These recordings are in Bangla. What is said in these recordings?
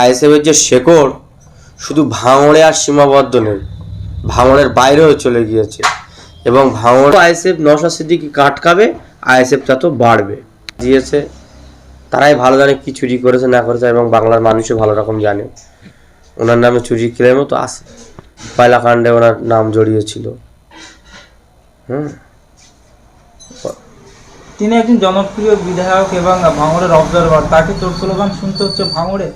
আইএসএফের যে শেকড়, শুধু ভাঙড়ে আর সীমাবদ্ধ নেই, ভাঙড়ের বাইরেও চলে গিয়েছে। এবং ভাঙড় আইএসএফ নশা সিদ্দিকি কাটকাবে আইএসএফ তত বাড়বে। দিয়েছে, তারাই ভালো জানে কি চুরি করেছে, না করেছে, এবং বাংলার মানুষও ভালো রকম জানে। ওনার নামে চুরি ক্লেমও তো আছে কয়লাকাণ্ডে ওনার নাম জড়িয়েছিল। হুম। তিনি একজন জনপ্রিয় বিধায়ক এবং ভাঙড়ের অবজারভার তাকে তোর স্লোগান শুনতে হচ্ছে ভাঙড়ে?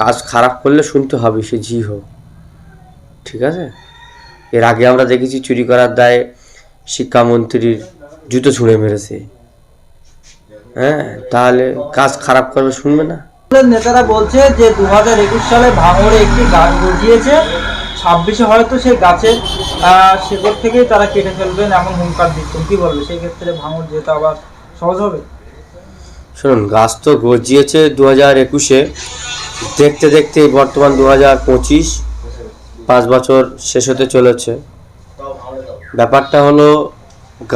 কাজ খারাপ করলে শুনতে হবে, সে জি হোক। ঠিক আছে? এর আগে আমরা দেখেছি চুরি করার দায়ে শিক্ষামন্ত্রীর জুতো ছুঁড়ে মেরেছে। হ্যাঁ তাহলে কাজ খারাপ করবে শুনবে না? নেতারা বলছে যে দু হাজার একুশ সালে ভাঙড়ে একটি গাছ গজিয়েছে, ছাব্বিশে হয়তো সেই গাছের শেকড় থেকেই তারা কেটে ফেলবেন এমন হুঙ্কার দিচ্ছেন। কি বলবে? সেই ক্ষেত্রে ভাঙড় যেতে আবার সহজ হবে? শুনুন, গাছ তো গজিয়েছে দু হাজার একুশে। দেখতে দেখতে বর্তমান দু হাজার পঁচিশ, পাঁচ বছর শেষ হতে চলেছে। ব্যাপারটা হলো,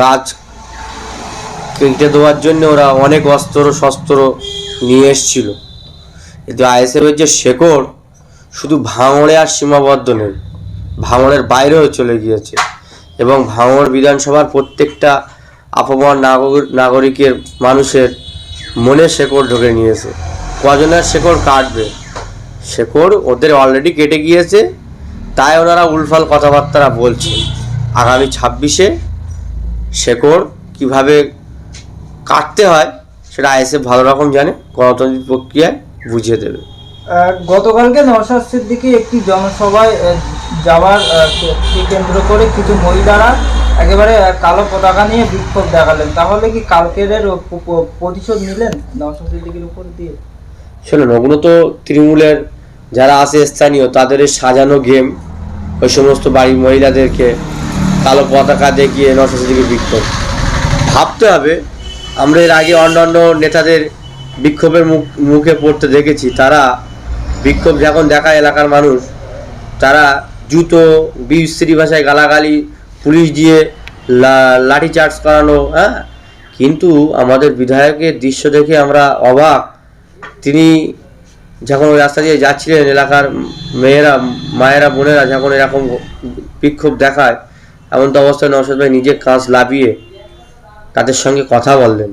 গাছ কেটে দেওয়ার জন্য ওরা অনেক অস্ত্র শস্ত্র নিয়ে এসছিল। কিন্তু আইএসএফের যে শেকড়, শুধু ভাঙড়ে আর সীমাবদ্ধ নেই, ভাঙড়ের বাইরেও চলে গিয়েছে। এবং ভাঙড় বিধানসভার প্রত্যেকটা আপমান নাগরিক, নাগরিকের মানুষের মনে শেকড় ঢুকে নিয়েছে। কজনের শেকড় কাটবে? শেকড় ওদের অলরেডি কেটে গিয়েছে, তাই ওনারা উলফাল কথাবার্তা বলছে। আগামী ছাব্বিশে শেকড় কীভাবে কাটতে হয় সেটা আইএসএফ ভালো রকম জানে, গণতান্ত্রিক প্রক্রিয়ায় বুঝিয়ে দেবে। গতকালকে নওশাদ সিদ্দিকী একটি জনসভায় যাওয়ার কেন্দ্র করে কিছু মহিলারা একেবারে কালো পতাকা নিয়ে বিক্ষোভ দেখালেন। তাহলে কি কালকের প্রতিশোধ নিলেন সিদ্দিকীর উপর দিয়ে? শুনুন, ওগুলো তো তৃণমূলের যারা আছে স্থানীয়, তাদের সাজানো গেম, ওই সমস্ত বাড়ির মহিলাদেরকে কালো পতাকা দেখিয়ে নশাশিকে বিক্ষোভ। ভাবতে হবে, আমরা এর আগে অন্যান্য নেতাদের বিক্ষোভের মুখ, মুখে পড়তে দেখেছি, তারা বিক্ষোভ যখন দেখায় এলাকার মানুষ, তারা জুতো বিশ্রী ভাষায় গালাগালি পুলিশ দিয়ে লাঠি চার্জ করানো হ্যাঁ? কিন্তু আমাদের বিধায়কের দৃশ্য দেখে আমরা অবাক। তিনি যখন ওই রাস্তা দিয়ে যাচ্ছিলেন, এলাকার মেয়েরা, মায়েরা, বোনেরা যখন এরকম বিক্ষোভ দেখায়, এমন তো অবস্থায় নওশাদ ভাই নিজে কাঁচ লাভিয়ে তাদের সঙ্গে কথা বললেন।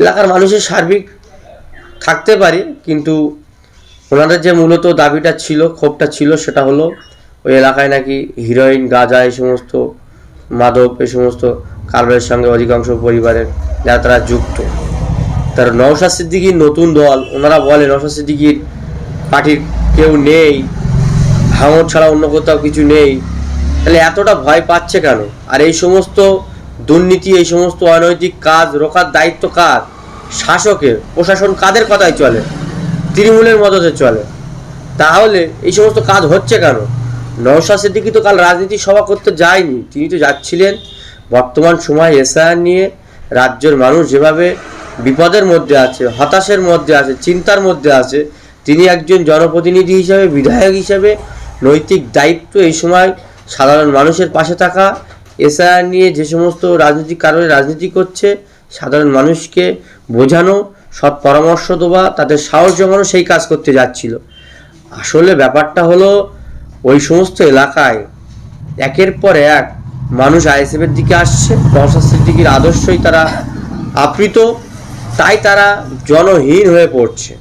এলাকার মানুষের সার্বিক থাকতে পারে, কিন্তু ওনাদের যে মূলত দাবিটা ছিল, ক্ষোভটা ছিল, সেটা হলো ওই এলাকায় নাকি হিরোইন, গাঁজা এই সমস্ত, মাদক এই সমস্ত কারবারের সঙ্গে অধিকাংশ পরিবারের যারা তারা যুক্ত। তার নওশাদ সিদ্দিকির নতুন দল, ওনারা বলে নওশাদ সিদ্দিকির পার্টির কেউ নেই ভাঙর ছাড়া অন্য কোথাও কিছু নেই। তাহলে এতটা ভয় পাচ্ছে কেন? আর এই সমস্ত দুর্নীতি, এই সমস্ত অনৈতিক কাজ রোখার দায়িত্ব কার? শাসকের, প্রশাসন কাদের কথায় চলে? তৃণমূলের মদতে চলে। তাহলে এই সমস্ত কাজ হচ্ছে কেন? নওশাদ সিদ্দিকি তো কাল রাজনীতি সভা করতে যায়নি। তিনি তো যাচ্ছিলেন। বর্তমান সময় এসআইআর নিয়ে রাজ্যের মানুষ যেভাবে বিপদের মধ্যে আছে, হতাশের মধ্যে আছে, চিন্তার মধ্যে আছে, তিনি একজন জনপ্রতিনিধি হিসাবে, বিধায়ক হিসাবে নৈতিক দায়িত্ব এই সময় সাধারণ মানুষের পাশে থাকা এসআইআর নিয়ে যে সমস্ত রাজনৈতিক কারণে রাজনীতি করছে, সাধারণ মানুষকে বোঝানো, সৎ পরামর্শ দেওয়া, তাদের সাহস জমানো সেই কাজ করতে যাচ্ছিল। আসলে ব্যাপারটা হলো ওই সমস্ত এলাকায় একের পর এক মানুষ আইএসএফের দিকে আসছে নওশাদ সিদ্দিকির আদর্শই তারা আপ্রিত তাই তারা জনহীন হয়ে পড়ছে।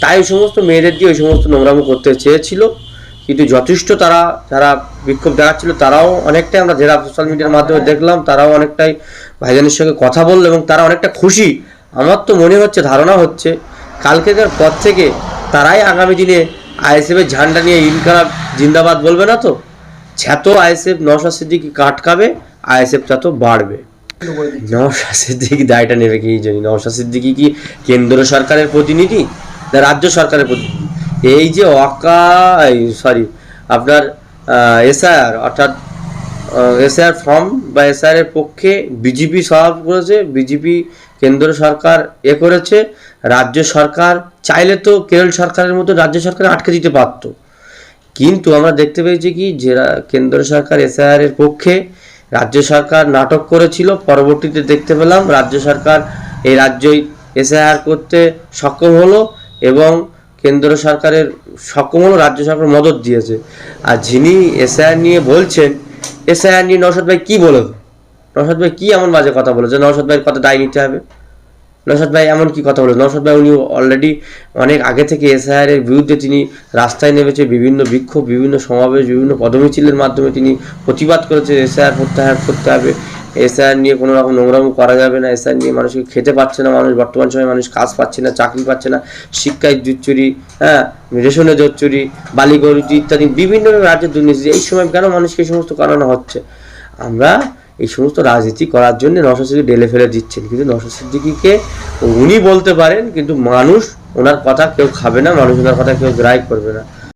তাই ওই সমস্ত মেয়েদের দিয়ে ওই সমস্ত নোংরামো করতে চেয়েছিল। কিন্তু যথেষ্ট তারা, যারা বিক্ষোভ দেখাচ্ছিল, তারাও অনেকটাই আমরা যারা সোশ্যাল মিডিয়ার মাধ্যমে দেখলাম, তারাও অনেকটাই ভাইজানের সঙ্গে কথা বলল এবং তারা অনেকটা খুশি। আমার তো মনে হচ্ছে, ধারণা হচ্ছে কালকের পর থেকে তারাই আগামী দিনে আইএসএফের ঝান্ডা নিয়ে ইনকালাব জিন্দাবাদ বলবে না তো? ছ্যাত আইএসএফ নশা সিদ্দিকি কাটকাবে, আইএসএফ তত বাড়বে। নওশাদ সিদ্দিকি দায়টা নেবে কি জানি? নওশাদ সিদ্দিকি কি কেন্দ্র সরকারের প্রতিনিধি না রাজ্য সরকারের প্রতিনিধি? এই যে অকা সরি আপনার এসআর অর্থাৎ এসআর ফর্ম বা এসআর এর পক্ষে বিজেপি সভা করেছে, বিজেপি কেন্দ্র সরকার এ করেছে, রাজ্য সরকার চাইলে তো কেরল সরকারের মতো রাজ্য সরকার আটকে দিতে পারতো। কিন্তু আমরা দেখতে পেয়েছি কি, যে কেন্দ্র সরকার এসআইআর এর পক্ষে রাজ্য সরকার নাটক করেছিল, পরবর্তীতে দেখতে পেলাম রাজ্য সরকার এই রাজ্যই এসআইআর করতে সক্ষম হলো এবং কেন্দ্র সরকারের সক্ষম হলো, রাজ্য সরকার মদত দিয়েছে। আর যিনি এসআইআর নিয়ে বলছেন এসআইআর নিয়ে নৌসাদ ভাই কি বলে নৌসাদ ভাই কি এমন বাজে কথা বলেছে? নৌসাদ ভাইয়ের কথা দায় নিতে হবে। নৌসাদ ভাই এমন কি কথা বলেছে? নৌসাদ ভাই উনি অলরেডি অনেক আগে থেকে এসআইআর এর বিরুদ্ধে তিনি রাস্তায় নেমেছে, বিভিন্ন বিক্ষোভ, বিভিন্ন সমাবেশ, বিভিন্ন পদমিছিলের মাধ্যমে তিনি প্রতিবাদ করেছে এসআইআর প্রত্যাহার করতে হবে। এসআইআর নিয়ে কোনো রকম নোংরামো করা যাবে না। এসআইআর নিয়ে মানুষকে খেতে পাচ্ছে না। মানুষ বর্তমান সময়ে মানুষ কাজ পাচ্ছে না, চাকরি পাচ্ছে না। শিক্ষায় জুচ্চুরি হ্যাঁ রেশনে জোচ্চুরি বালি গরুচুরি ইত্যাদি বিভিন্ন রাজ্যের দুর্নীতি। এই সময় কেন মানুষকে এই সমস্ত করানো হচ্ছে? আমরা এই সমস্ত রাজনীতি করার জন্য নশা সিদ্দিকি ডেলে ফেলে দিচ্ছেন। কিন্তু নশা সিদ্দিকিকে উনি বলতে পারেন, কিন্তু মানুষ ওনার কথা কেউ খাবে না, মানুষ ওনার কথা কেউ গ্রাই করবে না।